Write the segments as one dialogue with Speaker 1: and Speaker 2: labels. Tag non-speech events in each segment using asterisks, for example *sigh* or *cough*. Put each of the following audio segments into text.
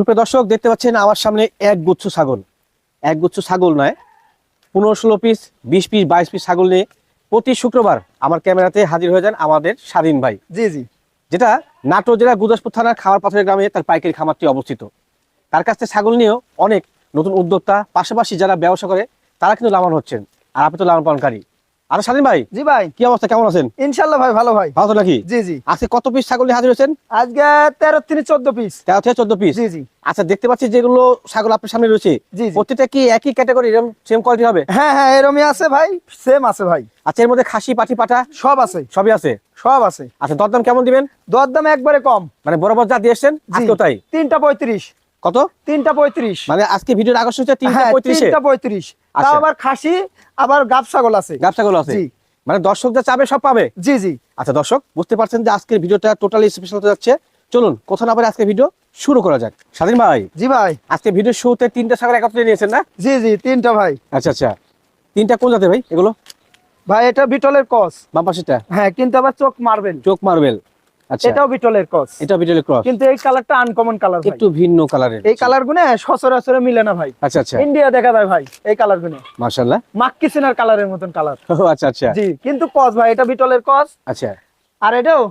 Speaker 1: সুপ্রিয় দর্শক দেখতে পাচ্ছেন আমার সামনে এক গুচ্ছ ছাগল। এক গুচ্ছ ছাগল নয় পনেরো ষোলো পিস বিশ পিস বাইশ পিস ছাগল নিয়ে প্রতি শুক্রবার আমার ক্যামেরাতে হাজির হয়ে যান আমাদের স্বাধীন ভাই।
Speaker 2: জি জি।
Speaker 1: যেটা নাটোর জেলা গুদাসপুর থানার খাবার পাথরের গ্রামে তার পাইকারি খামারটি অবস্থিত। তার কাছ থেকে ছাগল নিয়েও অনেক নতুন উদ্যোক্তা পাশাপাশি যারা ব্যবসা করে তারা কিন্তু লাভবান হচ্ছেন আর আপনি তো লাভবান পালনকারী। আর স্বাধীন ভাই
Speaker 2: জি ভাই।
Speaker 1: কি অবস্থা? কেমন আছেন?
Speaker 2: ইনশাল্লাহ ভাই ভালো ভাই।
Speaker 1: ভালো তো নাকি?
Speaker 2: জি জি।
Speaker 1: আজকে কত পিস ছাগল নিয়ে হাজির হয়েছেন?
Speaker 2: আজকে তেরো তিনি চোদ্দ পিস
Speaker 1: তেরো থেকে চোদ্দ পিস
Speaker 2: জি জি।
Speaker 1: আচ্ছা দেখতে পাচ্ছি যেগুলো ছাগল আপনার সামনে রয়েছে
Speaker 2: জি জি।
Speaker 1: প্রত্যেকটা কি একই ক্যাটাগরি এরকম সেম কোয়ালিটি হবে?
Speaker 2: হ্যাঁ হ্যাঁ এরমই আছে ভাই সেম আছে ভাই।
Speaker 1: আচ্ছা এর মধ্যে খাসি পাটি পাটা?
Speaker 2: সব আছে।
Speaker 1: সবই আছে?
Speaker 2: সব আছে।
Speaker 1: আচ্ছা দরদাম কেমন দিবেন?
Speaker 2: দরদাম একবারে কম।
Speaker 1: মানে বরাবর যা
Speaker 2: দিয়েছেন।
Speaker 1: আজকেও তাই?
Speaker 2: তিনটা পঁয়ত্রিশ।
Speaker 1: কত?
Speaker 2: তিনটা পঁয়ত্রিশ।
Speaker 1: মানে আজকে ভিডিওর আকর্ষণ হচ্ছে তিনটা
Speaker 2: হ্যাঁ
Speaker 1: পঁয়ত্রিশে।
Speaker 2: তাও আবার খাসি আবার গাব ছাগল আছে।
Speaker 1: ব্যবসাগুলো আছে? মানে দর্শক যা চাবে সব পাবে?
Speaker 2: জি জি।
Speaker 1: আচ্ছা দর্শক বুঝতে পারছেন যে আজকের ভিডিওটা টোটালি স্পেশাল হতে যাচ্ছে। চলুন কোথাও না আজকে ভিডিও শুরু করা যাক। স্বাধীন ভাই।
Speaker 2: জি ভাই।
Speaker 1: আজকে ভিডিওর শুরুতে তিনটা ছাগল একত্রে নিয়েছেন না?
Speaker 2: জি জি তিনটা ভাই।
Speaker 1: আচ্ছা আচ্ছা। তিনটা কোন জাতে ভাই এগুলো?
Speaker 2: ভাই এটা বিটলের কস।
Speaker 1: বাম পাশেটা
Speaker 2: হ্যাঁ কিন্তু আবার চোখ মারবেন।
Speaker 1: চোখ মার্বেল আচ্ছা
Speaker 2: এটাও বিটলের কস
Speaker 1: এটা বিটলের ক্রস
Speaker 2: কিন্তু এই কালারটা আনকমন কালার
Speaker 1: একটু ভিন্ন কালারের
Speaker 2: এই কালার গুনে সচরাচর মিলে না ভাই।
Speaker 1: আচ্ছা আচ্ছা।
Speaker 2: ইন্ডিয়া দেখা যায় ভাই এই কালার গুনে
Speaker 1: মার্শাল্লাহ
Speaker 2: মাক্কি সিনার কালারের মতন কালার
Speaker 1: ও আচ্ছা আচ্ছা।
Speaker 2: জি কিন্তু ভাই এটা বিটলের
Speaker 1: আচ্ছা।
Speaker 2: আর এটাও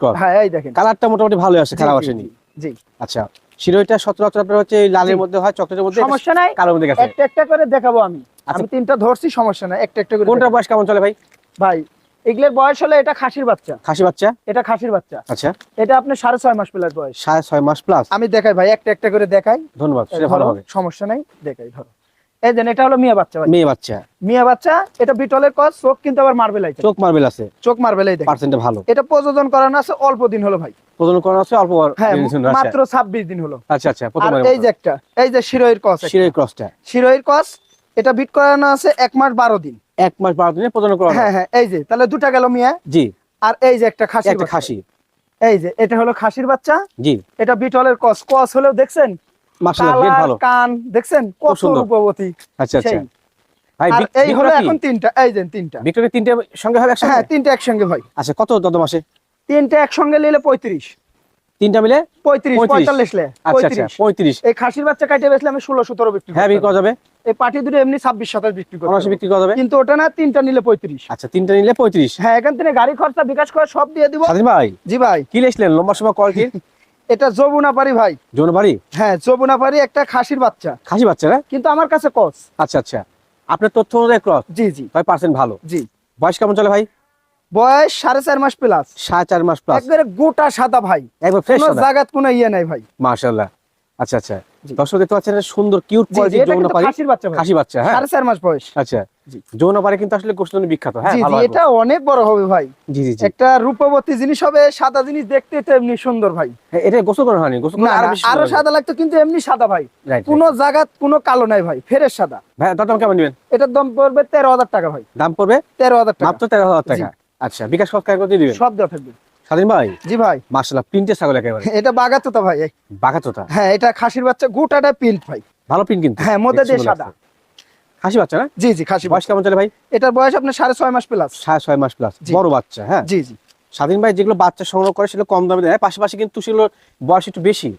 Speaker 1: ক্রস
Speaker 2: হ্যাঁ এই দেখেন।
Speaker 1: কালারটা মোটামুটি ভালো আসে খারাপ আসেনি?
Speaker 2: জি
Speaker 1: আচ্ছা শিরোহিটা সচরাচর আপনার হচ্ছে লালের মধ্যে হয় চকলেটের মধ্যে
Speaker 2: সমস্যা নাই।
Speaker 1: কালোর মধ্যে গেছে।
Speaker 2: একটা একটা করে দেখাবো আমি।
Speaker 1: আচ্ছা।
Speaker 2: আমি তিনটা ধরছি সমস্যা নাই একটা একটা করে
Speaker 1: কোনটা বয়স কেমন চলে ভাই?
Speaker 2: ভাই এগুলোর বয়স হলে এটা খাসির বাচ্চা।
Speaker 1: খাসি বাচ্চা?
Speaker 2: এটা খাসির বাচ্চা।
Speaker 1: আচ্ছা।
Speaker 2: এটা আপনার সাড়ে ছয় মাস প্লাস বয়স।
Speaker 1: সাড়ে ছয় মাস প্লাস
Speaker 2: আমি দেখাই ভাই একটা একটা করে দেখাই।
Speaker 1: ধন্যবাদ সেটা ভালো হবে।
Speaker 2: সমস্যা নাই দেখাই ধরো। এই দেন এটা হলো মিয়া বাচ্চা
Speaker 1: মেয়ে বাচ্চা।
Speaker 2: মিয়া বাচ্চা এটা বিটলের কস চোখ কিন্তু আবার মার্বেল আইছে।
Speaker 1: চোখ মার্বেল আছে।
Speaker 2: চোখ মার্বেল এই
Speaker 1: ভালো।
Speaker 2: এটা প্রযোজন করানো আছে অল্প দিন হলো ভাই।
Speaker 1: করানো আছে অল্প
Speaker 2: হ্যাঁ মাত্র ছাব্বিশ দিন হলো।
Speaker 1: আচ্ছা আচ্ছা প্রথমবার
Speaker 2: এই যে একটা এই যে শিরোইর কস একটা।
Speaker 1: শিরোহী ক্রসটা
Speaker 2: শিরোইর কস এটা বিট করানো আছে এক মাস বারো দিন।
Speaker 1: এক মাস বারো দিনে প্রজনন করানো
Speaker 2: হ্যাঁ হ্যাঁ এই যে তাহলে দুটা গেল মিয়া।
Speaker 1: জি।
Speaker 2: আর এই যে একটা খাসি
Speaker 1: একটা খাসি।
Speaker 2: এই যে এটা হলো খাসির বাচ্চা।
Speaker 1: জি।
Speaker 2: এটা বিটলের কস। কস হলেও দেখছেন?
Speaker 1: মাশাআল্লাহ ভালো।
Speaker 2: কান দেখছেন? কত। রূপবতী।
Speaker 1: আচ্ছা আচ্ছা। ভাই
Speaker 2: এই হলো এখন তিনটা। এই যে তিনটা।
Speaker 1: বিক্রয় তিনটে সঙ্গে হবে একসাথে
Speaker 2: হ্যাঁ তিনটা একসঙ্গে ভাই
Speaker 1: আচ্ছা কত দদম আসে
Speaker 2: তিনটা একসঙ্গে নিলে পঁয়ত্রিশ।
Speaker 1: তিনটা মিলে?
Speaker 2: পঁয়ত্রিশ
Speaker 1: 35
Speaker 2: পঁয়তাল্লিশ লে।
Speaker 1: আচ্ছা আচ্ছা
Speaker 2: পঁয়ত্রিশ।
Speaker 1: পঁয়ত্রিশ।
Speaker 2: এই খাসির বাচ্চা কাটিয়ে বেচলে আমি ষোলো সতেরো বিক্রি
Speaker 1: হ্যাঁ বিক্রি করা যাবে
Speaker 2: এই পাটি দুটো এমনি ছাব্বিশ সাতাশ বিক্রি করতে
Speaker 1: বিক্রি করা যাবে?
Speaker 2: কিন্তু ওটা না তিনটা নিলে পঁয়ত্রিশ।
Speaker 1: আচ্ছা তিনটা নিলে পঁয়ত্রিশ।
Speaker 2: হ্যাঁ এখান থেকে গাড়ি খরচা বিকাশ করে সব দিয়ে দিব।
Speaker 1: ভাই?
Speaker 2: জি ভাই।
Speaker 1: কি লেখলেন? লম্বা সময় কোয়ালিটির *laughs*
Speaker 2: এটা যমুনা ভাই।
Speaker 1: যৌন
Speaker 2: হ্যাঁ যমুনা একটা খাসির বাচ্চা।
Speaker 1: খাসি বাচ্চা না?
Speaker 2: কিন্তু আমার কাছে কস
Speaker 1: আচ্ছা আচ্ছা। আপনার তথ্য অনুযায়ী ক্রস
Speaker 2: জি জি।
Speaker 1: ভাই পার্সেন্ট ভালো।
Speaker 2: জি।
Speaker 1: বয়স কেমন চলে ভাই?
Speaker 2: বয়স সাড়ে চার মাস প্লাস
Speaker 1: সাড়ে চার মাস প্লাস
Speaker 2: একবারে গোটা সাদা ভাই।
Speaker 1: একবার
Speaker 2: কোনো কোনো ইয়ে নাই ভাই।
Speaker 1: আচ্ছা আচ্ছা। দর্শক দেখতে পাচ্ছেন সুন্দর কিউট কোয়ালিটির যৌন পারি
Speaker 2: খাসির বাচ্চা
Speaker 1: খাসি বাচ্চা হ্যাঁ।
Speaker 2: সাড়ে চার মাস বয়স।
Speaker 1: আচ্ছা যৌন পারি কিন্তু আসলে বিখ্যাত হ্যাঁ ভালো
Speaker 2: এটা অনেক বড় হবে ভাই।
Speaker 1: জি জি
Speaker 2: একটা রূপবতী জিনিস হবে সাদা জিনিস দেখতে তো এমনি সুন্দর ভাই।
Speaker 1: হ্যাঁ, এটা গোসল করা হয়নি গোসল করে আরও
Speaker 2: সাদা লাগতো কিন্তু এমনি সাদা ভাই. কোনো জায়গাত কোনো কালো নাই ভাই ফেরের সাদা।
Speaker 1: ভাই দাম কেমন নেবেন
Speaker 2: এটার দাম পড়বে তেরো হাজার টাকা ভাই।
Speaker 1: দাম পড়বে?
Speaker 2: তেরো হাজার টাকা।
Speaker 1: মাত্র তেরো হাজার টাকা। আচ্ছা বিকাশ খরচ করে দিবেন?
Speaker 2: সব দেওয়া থাকবে।
Speaker 1: স্বাধীন ভাই?
Speaker 2: জি ভাই।
Speaker 1: মাশাআল্লাহ প্রিন্টের ছাগল একেবারে। *laughs*
Speaker 2: এটা বাগাতোতা ভাই।
Speaker 1: বাঘাতোতা
Speaker 2: হ্যাঁ এটা খাসির বাচ্চা গোটাটা ভাই।
Speaker 1: ভালো প্রিন্ট কিন্তু।
Speaker 2: হ্যাঁ মধ্যে দিয়ে সাদা।
Speaker 1: খাসি বাচ্চা না?
Speaker 2: জি জি খাসি
Speaker 1: বয়স কেমন চলে ভাই?
Speaker 2: এটার বয়স আপনার সাড়ে ছয় মাস প্লাস
Speaker 1: সাড়ে ছয় মাস প্লাস বড় বাচ্চা হ্যাঁ?
Speaker 2: জি জি।
Speaker 1: স্বাধীন ভাই যেগুলো বাচ্চা সংগ্রহ করে সেগুলো কম দামে দেয়। পাশাপাশি কিন্তু সেগুলো বয়স একটু বেশি।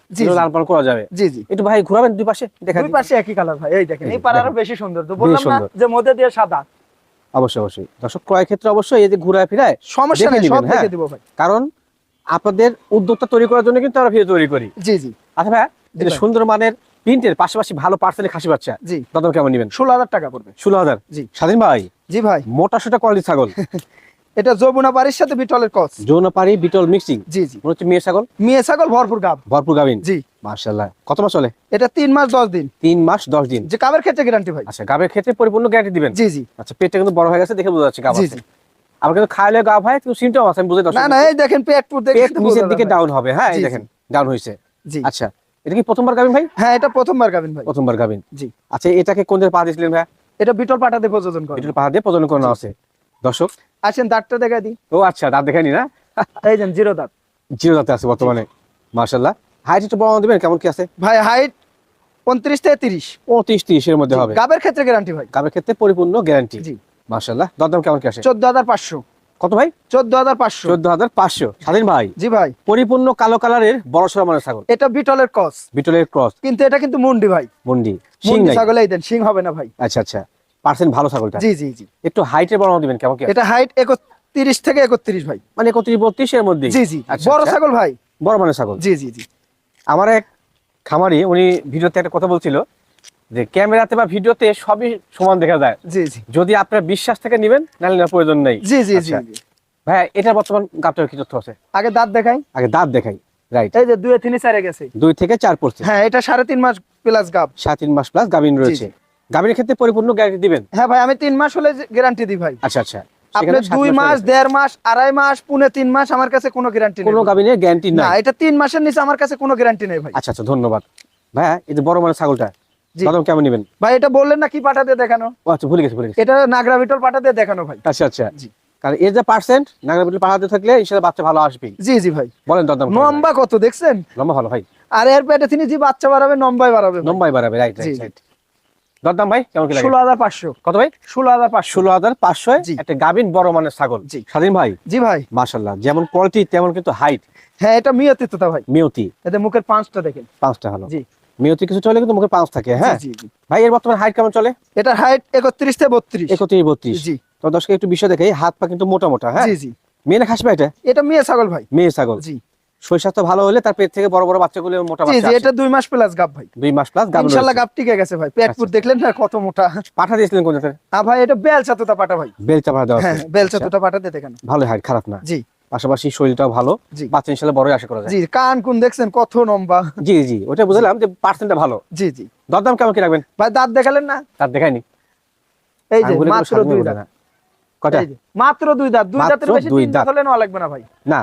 Speaker 1: পালন করা যাবে।
Speaker 2: জি জি।
Speaker 1: একটু ভাই ঘুরাবেন দুই পাশে দেখা
Speaker 2: দুই পাশে একই কালার ভাই এই দেখেন।
Speaker 1: এই
Speaker 2: এই
Speaker 1: যে,
Speaker 2: পাড়া আরও
Speaker 1: দেখেন।
Speaker 2: বেশি সুন্দর। তো বললাম না। যে মধ্যে দিয়ে সাদা।
Speaker 1: অবশ্যই অবশ্যই। দর্শক ক্রয় ক্ষেত্রে অবশ্যই এই যে ঘুরায় ফিরায়
Speaker 2: সমস্যা নেই সব
Speaker 1: হ্যাঁ।
Speaker 2: দেখে দিব ভাই।
Speaker 1: কারণ আপনাদের উদ্যোক্তা তৈরি করার জন্য কিন্তু আমরা ভিডিও তৈরি করি।
Speaker 2: জি জি।
Speaker 1: আচ্ছা ভাই
Speaker 2: যে
Speaker 1: সুন্দর মানের প্রিন্টের পাশাপাশি ভালো পার্সেলে খাসি বাচ্চা
Speaker 2: জি।
Speaker 1: দাদা কেমন নেবেন?
Speaker 2: ষোলো হাজার টাকা পড়বে।
Speaker 1: ষোলো হাজার?
Speaker 2: জি।
Speaker 1: স্বাধীন ভাই?
Speaker 2: জি ভাই।
Speaker 1: মোটা সোটা কোয়ালিটি ছাগল। *laughs*
Speaker 2: এটা যমুনা বাড়ির সাথে বিটলের কস
Speaker 1: যৌনপাড়ি বিটল মিক্সিং?
Speaker 2: জি জি।
Speaker 1: মনে হচ্ছে মেয়ে ছাগল?
Speaker 2: মেয়ে ছাগল ভরপুর গাব।
Speaker 1: ভরপুর গাভিন?
Speaker 2: জি।
Speaker 1: মার্শাল্লাহ কত মাস চলে?
Speaker 2: এটা তিন মাস দশ দিন।
Speaker 1: তিন মাস দশ দিন?
Speaker 2: যে কাবের ক্ষেত্রে গ্যারান্টি ভাই
Speaker 1: আচ্ছা গাবের ক্ষেত্রে পরিপূর্ণ গ্যারান্টি দিবেন?
Speaker 2: জি জি।
Speaker 1: আচ্ছা পেটটা কিন্তু বড় হয়ে গেছে দেখে বোঝা যাচ্ছে গাব
Speaker 2: জি জি।
Speaker 1: আবার কিন্তু খাইলে গাব হয় কিন্তু সিমটম আছে আমি বুঝতে
Speaker 2: না না এই দেখেন পেট পুট দেখে
Speaker 1: পেট নিচের দিকে ডাউন হবে হ্যাঁ এই দেখেন ডাউন হয়েছে।
Speaker 2: জি।
Speaker 1: আচ্ছা এটা কি প্রথমবার গাবিন ভাই?
Speaker 2: হ্যাঁ এটা প্রথমবার গাবেন ভাই।
Speaker 1: প্রথমবার গাবিন
Speaker 2: জি।
Speaker 1: আচ্ছা এটাকে কোন জায়গায় পা দিয়েছিলেন ভাই
Speaker 2: এটা বিটল পাটাতে প্রযোজন করে
Speaker 1: এটা পাহা দিয়ে প্রজনন করানো আছে। দর্শক?
Speaker 2: আসেন দাঁতটা দেখা দিই।
Speaker 1: ও আচ্ছা দাঁত দেখায়নি না
Speaker 2: এই দেন জিরো দাঁত।
Speaker 1: জিরো দাঁতে আছে বর্তমানে মার্শাল্লাহ হাইট একটু বড় দিবেন কেমন কি আছে?
Speaker 2: ভাই হাইট পঁয়ত্রিশ থেকে তিরিশ।
Speaker 1: পঁয়ত্রিশ তিরিশের মধ্যে হবে।
Speaker 2: গাবের ক্ষেত্রে গ্যারান্টি ভাই।
Speaker 1: গাবের ক্ষেত্রে পরিপূর্ণ গ্যারান্টি
Speaker 2: জি।
Speaker 1: মার্শাল্লাহ দরদাম কেমন কি আসে
Speaker 2: চোদ্দ হাজার পাঁচশো।
Speaker 1: কত ভাই?
Speaker 2: চোদ্দ হাজার পাঁচশো।
Speaker 1: চোদ্দ হাজার পাঁচশো। স্বাধীন ভাই।
Speaker 2: জি ভাই।
Speaker 1: পরিপূর্ণ কালো কালারের বড় সড়ো মানের ছাগল।
Speaker 2: এটা বিটলের কস
Speaker 1: বিটলের ক্রস
Speaker 2: কিন্তু এটা কিন্তু মুন্ডি ভাই।
Speaker 1: মুন্ডি। সিং
Speaker 2: ছাগল এই দেন সিং হবে না ভাই।
Speaker 1: আচ্ছা আচ্ছা। পার্সেন্ট ভালো ছাগলটা?
Speaker 2: জি জি জি।
Speaker 1: একটু হাইটের বর্ণনা দিবেন কেমন
Speaker 2: এটা হাইট একত্রিশ থেকে একত্রিশ ভাই।
Speaker 1: মানে একত্রিশ বত্রিশ এর মধ্যে
Speaker 2: জি জি
Speaker 1: আচ্ছা,
Speaker 2: বড়
Speaker 1: আচ্ছা।
Speaker 2: ছাগল ভাই।
Speaker 1: বড় মানের ছাগল?
Speaker 2: জি জি জি।
Speaker 1: আমার এক খামারি উনি ভিডিওতে একটা কথা বলছিল যে ক্যামেরাতে বা ভিডিওতে সবই সমান দেখা যায়।
Speaker 2: জি জি।
Speaker 1: যদি আপনার বিশ্বাস থেকে নেবেন নাহলে প্রয়োজন নেই।
Speaker 2: জি জি জি
Speaker 1: আচ্ছা।
Speaker 2: জি।
Speaker 1: ভাইয়া এটা বর্তমান গাপটার কি তথ্য আছে?
Speaker 2: আগে দাঁত দেখাই।
Speaker 1: আগে দাঁত দেখাই রাইট
Speaker 2: এই যে দুয়ে তিনে চারে গেছে।
Speaker 1: দুই থেকে চার পড়ছে।
Speaker 2: হ্যাঁ এটা সাড়ে তিন মাস প্লাস গাব।
Speaker 1: সাড়ে তিন মাস প্লাস গাভিন রয়েছে। গাভিনের ক্ষেত্রে পরিপূর্ণ গ্যারান্টি দিবেন?
Speaker 2: হ্যাঁ ভাই আমি তিন মাস হলে গ্যারান্টি দিই ভাই।
Speaker 1: আচ্ছা আচ্ছা।
Speaker 2: আপনি দুই মাস দেড় মাস আড়াই মাস পুনে তিন মাস আমার কাছে কোনো গ্যারান্টি নেই
Speaker 1: কোনো গাভিনের গ্যারান্টি
Speaker 2: না এটা তিন মাসের নিচে আমার কাছে কোনো গ্যারান্টি নেই ভাই।
Speaker 1: আচ্ছা আচ্ছা ধন্যবাদ। ভাইয়া এই যে বড় মানের ছাগলটা
Speaker 2: জি।
Speaker 1: কেমন নেবেন?
Speaker 2: ভাই এটা বললেন না কি পাঠা দেখানো?
Speaker 1: আচ্ছা ভুলে গেছি ভুলে গেছি।
Speaker 2: এটা নাগরা বিটল পাঠা দেখানো ভাই।
Speaker 1: আচ্ছা আচ্ছা।
Speaker 2: জি।
Speaker 1: কারণ এর যে পার্সেন্ট নাগরাবিটি পাহাড়ে থাকলে ইনশাল্লাহ বাচ্চা ভালো আসবে
Speaker 2: জি জি ভাই।
Speaker 1: বলেন দরদাম
Speaker 2: লম্বা কত দেখছেন?
Speaker 1: লম্বা ভালো ভাই।
Speaker 2: আর এর পেটে তিনি যে বাচ্চা বাড়াবে লম্বাই বাড়াবে ভাই।
Speaker 1: লম্বাই বাড়াবে। রাইট দরদাম ভাই কেমন কি লাগে?
Speaker 2: ষোলো হাজার পাঁচশো।
Speaker 1: কত ভাই?
Speaker 2: ষোলো হাজার পাঁচশো।
Speaker 1: ষোলো হাজার পাঁচশো একটা গাভিন বড় মানের ছাগল।
Speaker 2: জি।
Speaker 1: স্বাধীন ভাই?
Speaker 2: জি ভাই।
Speaker 1: মাশাল্লাহ যেমন কোয়ালিটি তেমন কিন্তু হাইট
Speaker 2: হ্যাঁ এটা মিয়তি তোতা ভাই।
Speaker 1: মিয়তি।
Speaker 2: এতে মুখের পাঁচটা দেখেন।
Speaker 1: পাঁচটা হলো।
Speaker 2: জি।
Speaker 1: মিয়তি কিছু চলে কিন্তু মুখে পাঁচ থাকে হ্যাঁ?
Speaker 2: জি, জি, জি।
Speaker 1: ভাই এর বর্তমানে হাইট কেমন চলে?
Speaker 2: এটা হাইট একত্রিশ থেকে বত্রিশ।
Speaker 1: একত্রিশ বত্রিশ।
Speaker 2: জি।
Speaker 1: তো দর্শক একটু বিষয় দেখে হাত পা কিন্তু মোটা মোটা হ্যাঁ?
Speaker 2: জি জি।
Speaker 1: মেয়ে না খাসবে এটা?
Speaker 2: এটা মেয়ে ছাগল ভাই।
Speaker 1: মেয়ে ছাগল।
Speaker 2: জি।
Speaker 1: শরীর স্বাস্থ্য ভালো হলে তার পেট থেকে বড় বড় বাচ্চাগুলো মোটা বাচ্চা
Speaker 2: এটা দুই মাস প্লাস গাব ভাই।
Speaker 1: দুই মাস প্লাস গাভিন
Speaker 2: ইনশাল্লাহ
Speaker 1: রয়েছে।
Speaker 2: গাব টিকে গেছে ভাই। পেট পুট
Speaker 1: আচ্ছা।
Speaker 2: দেখলেন না কত মোটা?
Speaker 1: পাঠা দিয়েছিলেন কোন জাতের
Speaker 2: আ ভাই এটা বেলচা তোতা পাটা ভাই।
Speaker 1: বেলচা পাঠা দেওয়া
Speaker 2: হ্যাঁ। বেলচা
Speaker 1: আচ্ছা।
Speaker 2: তোতা পাটা দিয়ে দেখানো
Speaker 1: ভালো হাইট খারাপ না।
Speaker 2: জি।
Speaker 1: পাশাপাশি শরীরটাও ভালো। বাচ্চা ইনশাল্লাহ বড়ই আশা করা যায়।
Speaker 2: জি কান কোন দেখছেন কত লম্বা।
Speaker 1: জি জি ওটা বুঝলাম যে পার্সেন্টটা ভালো।
Speaker 2: জি জি।
Speaker 1: দরদাম কেমন কি রাখবেন?
Speaker 2: ভাই দাঁত দেখালেন না?
Speaker 1: তার দেখায়নি
Speaker 2: এই যে মাত্র দুই দাঁত।
Speaker 1: না।
Speaker 2: যে, মাত্র দুই দাঁত। দুই দাঁতের বেশি
Speaker 1: দুই
Speaker 2: তিন দাঁত
Speaker 1: দাঁত।
Speaker 2: হলে নেওয়া লাগবে না ভাই।
Speaker 1: না।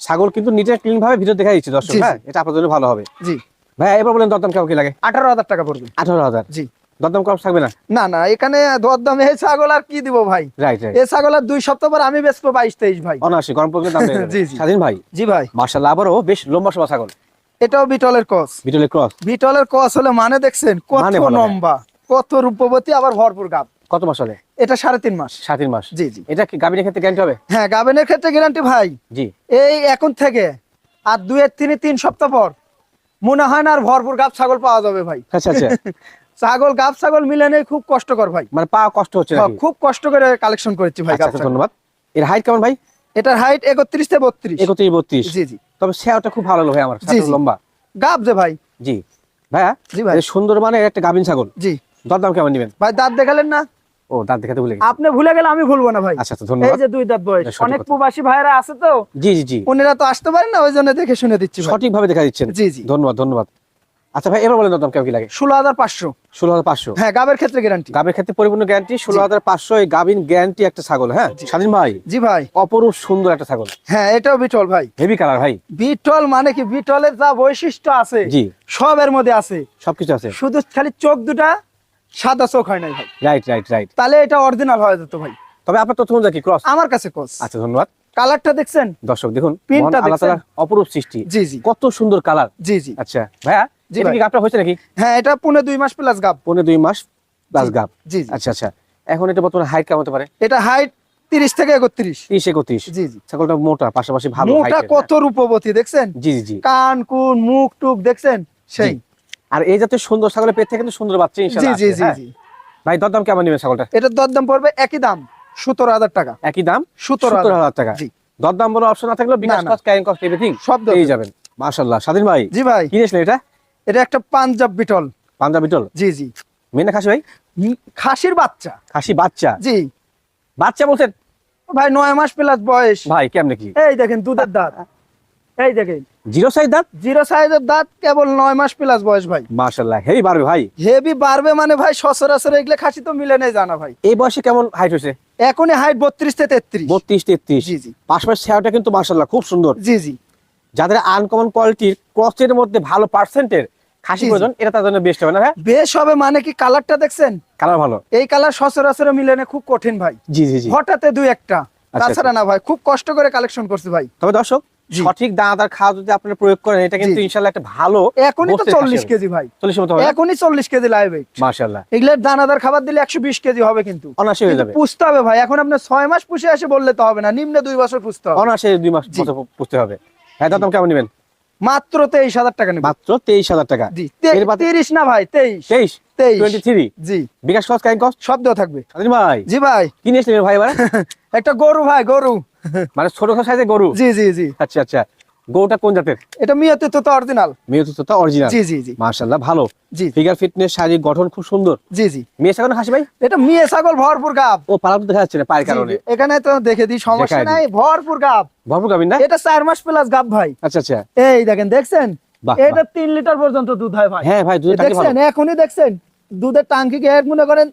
Speaker 1: ছাগল কিন্তু নিজের ক্লিন ভাবে ভিতর দেখা দিচ্ছে দর্শক। হ্যাঁ? এটা আপনার জন্য ভালো হবে।
Speaker 2: জি।
Speaker 1: ভাই এবার বলেন দরদাম কেমন কি লাগে?
Speaker 2: আঠারো হাজার টাকা পড়বে।
Speaker 1: আঠারো হাজার?
Speaker 2: জি।
Speaker 1: দরদাম কম থাকবে না?
Speaker 2: না না এখানে দরদাম এই ছাগল আর কি দিব ভাই?
Speaker 1: রাইট রাইট
Speaker 2: এই ছাগল আর দুই সপ্তাহ পর আমি বেচবো বাইশ তেইশ ভাই।
Speaker 1: অনাশি গরম পড়লে দাম *laughs*
Speaker 2: জি।
Speaker 1: স্বাধীন ভাই?
Speaker 2: জি ভাই।
Speaker 1: মার্শাল্লাহ আবারও বেশ লম্বা ছাগল।
Speaker 2: এটাও বিটলের
Speaker 1: ক্রস।
Speaker 2: বিটলের কস হলে মানে দেখছেন কত
Speaker 1: মানে।
Speaker 2: লম্বা কত রূপবতী আবার ভরপুর গাব।
Speaker 1: কত মাস হলে
Speaker 2: এটা সাড়ে তিন মাস।
Speaker 1: সাড়ে তিন মাস?
Speaker 2: জি জি।
Speaker 1: এটা কি গাভিনের ক্ষেত্রে গ্যারান্টি হবে?
Speaker 2: হ্যাঁ গাবেনের ক্ষেত্রে গ্যারান্টি ভাই।
Speaker 1: জি।
Speaker 2: এই এখন থেকে আর দুয়ের তিনে তিন সপ্তাহ পর মনে হয় না আর ভরপুর গাব ছাগল পাওয়া যাবে ভাই।
Speaker 1: আচ্ছা আচ্ছা। *laughs*
Speaker 2: ছাগল গাব ছাগল মিলানে খুব কষ্টকর ভাই।
Speaker 1: মানে পা কষ্ট হচ্ছে নাকি?
Speaker 2: খুব কষ্ট করে কালেকশন করেছি ভাই
Speaker 1: আচ্ছা, আচ্ছা। ধন্যবাদ। এর হাইট কেমন ভাই?
Speaker 2: এটার হাইট একত্রিশ থেকে বত্রিশ।
Speaker 1: একত্রিশ বত্রিশ।
Speaker 2: জি জি।
Speaker 1: তবে শেয়ারটা খুব ভালো ভাই আমার লম্বা।
Speaker 2: গাব যে ভাই।
Speaker 1: জি। ভাইয়া
Speaker 2: জি ভাই।
Speaker 1: সুন্দর মানে একটা গাভিন ছাগল।
Speaker 2: জি।
Speaker 1: দরদাম কেমন নেবেন?
Speaker 2: ভাই দাঁত দেখালেন না?
Speaker 1: ও দাঁত দেখাতে ভুলে
Speaker 2: আপনি ভুলে গেলে আমি ভুলবো না ভাই।
Speaker 1: আচ্ছা আচ্ছা
Speaker 2: এই যে দুই দাঁত বয়স অনেক প্রবাসী ভাইরা আছে তো?
Speaker 1: জি জি জি।
Speaker 2: উনিরা তো আসতে পারেন না ওই জন্য দেখে শুনে দিচ্ছি
Speaker 1: সঠিক ভাবে দেখা দিচ্ছেন।
Speaker 2: জি, জি।
Speaker 1: ধন্যবাদ ধন্যবাদ। আচ্ছা ভাই এবার বলেন কেমন কি লাগে?
Speaker 2: ষোলো হাজার পাঁচশো।
Speaker 1: ষোলো হাজার পাঁচশো?
Speaker 2: হ্যাঁ গাবের ক্ষেত্রে গ্যারান্টি
Speaker 1: গাভীর ক্ষেত্রে পরিপূর্ণ গ্যারান্টি ষোলো হাজার পাঁচশো এই গাভীর গ্যারান্টি একটা ছাগল হ্যাঁ? স্বাধীন ভাই?
Speaker 2: জি ভাই।
Speaker 1: অপরূপ সুন্দর একটা ছাগল।
Speaker 2: হ্যাঁ এটাও বিটল ভাই।
Speaker 1: হেভি কালার ভাই।
Speaker 2: বিটল মানে কি? বিটলের যা বৈশিষ্ট্য আছে
Speaker 1: জি।
Speaker 2: সবের মধ্যে আছে।
Speaker 1: সবকিছু আছে।
Speaker 2: শুধু খালি চোখ দুটা সাদা চোখ হয় নাই ভাই।
Speaker 1: রাইট রাইট রাইট
Speaker 2: তাহলে এটা অরিজিনাল হয়ে যেত ভাই।
Speaker 1: তবে আপনার তথ্য অনুযায়ী কি ক্রস
Speaker 2: আমার কাছে কোচ
Speaker 1: আচ্ছা ধন্যবাদ।
Speaker 2: কালারটা দেখছেন?
Speaker 1: দর্শক দেখুন
Speaker 2: দেখছেন?
Speaker 1: অপরূপ সৃষ্টি।
Speaker 2: জি জি।
Speaker 1: কত সুন্দর কালার
Speaker 2: জি জি।
Speaker 1: আচ্ছা ভাইয়া এটা কি গাবটা হয়েছে নাকি?
Speaker 2: হ্যাঁ এটা পুনে দুই মাস প্লাস গাব
Speaker 1: পনেরো দুই মাস প্লাস গাব
Speaker 2: জি
Speaker 1: আচ্ছা আচ্ছা। এখন এটা বর্তমানে হাইট কেমন হতে পারে?
Speaker 2: এটা হাইট তিরিশ থেকে একত্রিশ।
Speaker 1: তিরিশ একত্রিশ।
Speaker 2: জি জি।
Speaker 1: ছাগলটা মোটা পাশাপাশি ভালো
Speaker 2: মুখটা কত রূপবতী দেখছেন।
Speaker 1: জি জি
Speaker 2: কান কুন মুখ টুক দেখছেন? সেই।
Speaker 1: আর এই জাতীয় সুন্দর ছাগলের পেট থেকে কিন্তু সুন্দর বাচ্চা ইনশাআল্লাহ
Speaker 2: জি জি
Speaker 1: হ্যাঁ?
Speaker 2: জি।
Speaker 1: ভাই দরদাম কেমন নেবেন ছাগলটা?
Speaker 2: এটার দরদাম পড়বে একই দাম সতেরো হাজার টাকা।
Speaker 1: একই দাম?
Speaker 2: সতেরো হাজার।
Speaker 1: টাকা।
Speaker 2: জি।
Speaker 1: দরদাম বলে অপশন না থাকলেও bKash cost carrying cost everything
Speaker 2: সব দরদাম।
Speaker 1: যাবেন। মাশাআল্লাহ। স্বাধীন ভাই
Speaker 2: জি ভাই।
Speaker 1: কিনেছিলেন এটা?
Speaker 2: এটা একটা পাঞ্জাব বিটল।
Speaker 1: পাঞ্জাব বিটল?
Speaker 2: জি জি।
Speaker 1: মেনে খাসি ভাই?
Speaker 2: খাসির বাচ্চা।
Speaker 1: খাসি বাচ্চা?
Speaker 2: জি।
Speaker 1: বাচ্চা বলছেন?
Speaker 2: ভাই নয় মাস প্লাস বয়স।
Speaker 1: ভাই কেমনে কি?
Speaker 2: এই দেখেন দুধের দাঁত। এই দেখেন।
Speaker 1: জিরো সাইজ দাঁত?
Speaker 2: জিরো সাইজের দাঁত কেবল নয় মাস প্লাস বয়স ভাই।
Speaker 1: হেভি বাড়বে ভাই।
Speaker 2: হেভি বাড়বে মানে ভাই সচরাচর এগুলো খাসি তো মিলে নেই জানা ভাই।
Speaker 1: এই বয়সে কেমন হাইট হয়েছে?
Speaker 2: এখনই হাইট বত্রিশ থেকে তেত্রিশ।
Speaker 1: বত্রিশ তেত্রিশ।
Speaker 2: জি জি।
Speaker 1: পাশাপাশি কিন্তু খুব সুন্দর।
Speaker 2: জি জি।
Speaker 1: যাদের আনকমন কোয়ালিটির মধ্যে ভালো পার্সেন্টের খাসি। প্রয়োজন এটা তার জন্য বেস্ট হবে না হ্যাঁ
Speaker 2: বেশ হবে মানে কি কালারটা দেখছেন?
Speaker 1: কালার ভালো।
Speaker 2: এই কালার সচরাচর মিলেনে খুব কঠিন ভাই।
Speaker 1: জি জি জি।
Speaker 2: হঠাৎ দুই একটা।
Speaker 1: আচ্ছা।
Speaker 2: তাছাড়া না ভাই খুব কষ্ট করে কালেকশন করছি ভাই।
Speaker 1: তবে দর্শক। সঠিক দানাদার খাওয়া যদি আপনারা প্রয়োগ করেন এটা কিন্তু
Speaker 2: জি।
Speaker 1: ইনশাল্লাহ একটা ভালো
Speaker 2: এখনই তো
Speaker 1: বস্তের
Speaker 2: চল্লিশ
Speaker 1: খাসি হবে।
Speaker 2: কেজি ভাই।
Speaker 1: চল্লিশ মতো হবে
Speaker 2: এখনই চল্লিশ কেজি লাইভ
Speaker 1: মাশাল্লাহ
Speaker 2: এগুলোর দানাদার খাবার দিলে একশো বিশ কেজি হবে কিন্তু।
Speaker 1: অনাশে হয়ে যাবে।
Speaker 2: পুষতে হবে ভাই। এখন আপনার ছয় মাস পুষে আসে বললে তো হবে না। নিম্নে দুই বছর পুষতে হবে।
Speaker 1: অনাশে দুই মাস
Speaker 2: জি।
Speaker 1: পুষতে হবে। হ্যাঁ দাম কেমন নেবেন?
Speaker 2: মাত্র তেইশ হাজার টাকা নেবে।
Speaker 1: মাত্র তেইশ হাজার টাকা।
Speaker 2: জি। তে-
Speaker 1: এর বাদে-
Speaker 2: তিরিশ না ভাই তেইশ।
Speaker 1: তেইশ?
Speaker 2: তেইশ।
Speaker 1: টোয়েন্টি থ্রি
Speaker 2: জি।
Speaker 1: বিকাশ কস্ট কাইন কস্ট
Speaker 2: শব্দ থাকবে।
Speaker 1: স্বাধীন ভাই।
Speaker 2: জি ভাই।
Speaker 1: কি নিয়েছিলেন ভাই এবার? *laughs*
Speaker 2: একটা গরু ভাই গরু। *laughs*
Speaker 1: মানে ছোট সাইজের গরু?
Speaker 2: জি জি জি।
Speaker 1: আচ্ছা আচ্ছা। গরুটা কোন জাতের?
Speaker 2: এটা মিয়াতে তো অরিজিনাল
Speaker 1: মেয়ে তো অরিজিনাল
Speaker 2: জি জি জি।
Speaker 1: মাশাল্লাহ ভালো।
Speaker 2: জি।
Speaker 1: ফিগার ফিটনেস শারীরিক গঠন খুব সুন্দর।
Speaker 2: জি জি।
Speaker 1: মেয়ে সাগর হাসি ভাই?
Speaker 2: এটা মিয়ে ছাগল ভরপুর গাব।
Speaker 1: ও পালা দেখা যাচ্ছে না পায়ের কারণে।
Speaker 2: এখানে তো দেখে দিই সমস্যা নাই ভরপুর গাব।
Speaker 1: ভরপুর গাবিন না?
Speaker 2: এটা চার মাস প্লাস গাব ভাই।
Speaker 1: আচ্ছা আচ্ছা।
Speaker 2: এই দেখেন দেখছেন? এটা তিন লিটার পর্যন্ত দুধ হয় ভাই।
Speaker 1: হ্যাঁ ভাই ভালো
Speaker 2: দেখছেন? এখনই দেখছেন? দুধের টাঙ্কি কে এক মনে করেন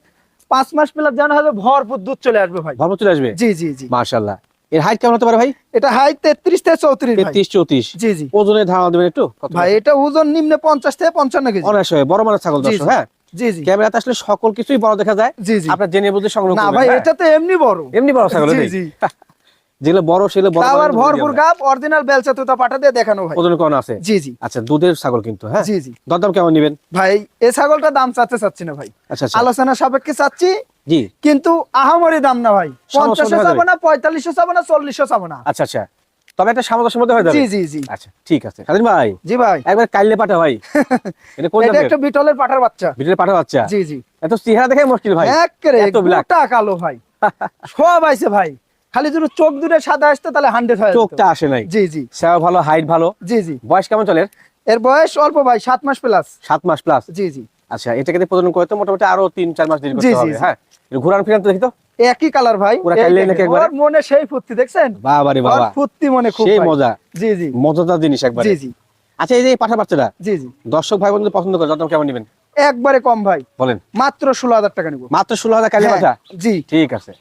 Speaker 2: পাঁচ মাস প্লাস জানা হবে ভরপুর দুধ চলে আসবে ভাই।
Speaker 1: ভরপুর চলে আসবে?
Speaker 2: জি জি জি।
Speaker 1: মাশাল্লাহ এর হাইট কেমন হতে পারে ভাই?
Speaker 2: এটা হাই তেত্রিশ থেকে চৌত্রিশ ভাই।
Speaker 1: তেত্রিশ চৌত্রিশ।
Speaker 2: জি জি।
Speaker 1: ওজনের ধারণা দেবেন একটু
Speaker 2: ভাই এটা ওজন নিম্নে পঞ্চাশ থেকে পঞ্চান্ন কেজি।
Speaker 1: অনায়াসে হয়, বড় মানের ছাগল দর্শক। হ্যাঁ?
Speaker 2: জি জি।
Speaker 1: ক্যামেরাতে আসলে সকল কিছুই বড় দেখা যায়।
Speaker 2: জি জি।
Speaker 1: আপনার জেনে বুঝে সংগ্রহ
Speaker 2: না ভাই
Speaker 1: হ্যাঁ।
Speaker 2: এটা তো এমনি বড়।
Speaker 1: এমনি বড় ছাগল
Speaker 2: জি জি। *laughs*
Speaker 1: যেগুলো বড় সেগুলো বড়
Speaker 2: আবার ভরপুর গাব অরিজিনাল বেলচা তুতা পাঠা দিয়ে দেখানো ভাই।
Speaker 1: ওজন কোন আছে।
Speaker 2: জি জি।
Speaker 1: আচ্ছা দুধের ছাগল কিন্তু হ্যাঁ?
Speaker 2: জি জি।
Speaker 1: দরদাম কেমন নেবেন?
Speaker 2: ভাই এই ছাগলটা দাম চাচ্ছে চাচ্ছি না ভাই।
Speaker 1: আচ্ছা আচ্ছা।
Speaker 2: আলোচনা সাপেক্ষে চাচ্ছি
Speaker 1: জি।
Speaker 2: কিন্তু আহামরি দাম না ভাই। পঞ্চাশশো চাবো না পঁয়তাল্লিশশো চাবো না চল্লিশশো চাবো না।
Speaker 1: আচ্ছা আচ্ছা। তবে একটা সামঞ্জস্যের মধ্যে হয়ে যাবে।
Speaker 2: জি জি জি।
Speaker 1: আচ্ছা ঠিক আছে। ভাই
Speaker 2: জি ভাই।
Speaker 1: একবার কাইলে পাঠা ভাই। *laughs* এটা কোন
Speaker 2: এটা একটা বিটলের পাঠার বাচ্চা।
Speaker 1: ভিতরে পাঠা বাচ্চা?
Speaker 2: জি জি।
Speaker 1: এত চেহারা দেখে মুশকিল ভাই।
Speaker 2: একেবারে। গোটা কালো ভাই। *laughs* সব আইছে ভাই। খালি যদি চোখ দুটো সাদা আসতো তাহলে হান্ড্রেড হয়
Speaker 1: চোখটা আসে নাই।
Speaker 2: জি জি।
Speaker 1: সেবা ভালো হাইট ভালো।
Speaker 2: জি জি।
Speaker 1: বয়স কেমন চলে এর?
Speaker 2: এর বয়স অল্প ভাই সাত মাস প্লাস
Speaker 1: সাত মাস প্লাস
Speaker 2: জি জি।
Speaker 1: আচ্ছা এটাকে দিয়ে প্রজনন করতে মোটামুটি আরও তিন চার মাস দেরি করতে হবে। হ্যাঁ ঘুরান ফিরান তো দেখি তো।
Speaker 2: একই কালার ভাই
Speaker 1: ওরা
Speaker 2: এই
Speaker 1: নাকি একবারে?
Speaker 2: মনে সেই ফুর্তি দেখছেন?
Speaker 1: বাবা রে বাবা।
Speaker 2: ফুর্তি মনে খুব
Speaker 1: সেই মজা।
Speaker 2: জি জি।
Speaker 1: মজাদার জিনিস একবার।
Speaker 2: জি জি।
Speaker 1: আচ্ছা এই যে পাঠা বাচ্চাটা
Speaker 2: জি জি।
Speaker 1: দর্শক ভাই বন্ধু পছন্দ করে কেমন নেবেন?
Speaker 2: একবারে কম ভাই।
Speaker 1: বলেন।
Speaker 2: মাত্র ষোলো হাজার টাকা নিব।
Speaker 1: মাত্র ষোলো হাজার কালী
Speaker 2: হ্যাঁ,
Speaker 1: পাঠা
Speaker 2: জি।
Speaker 1: ঠিক আছে।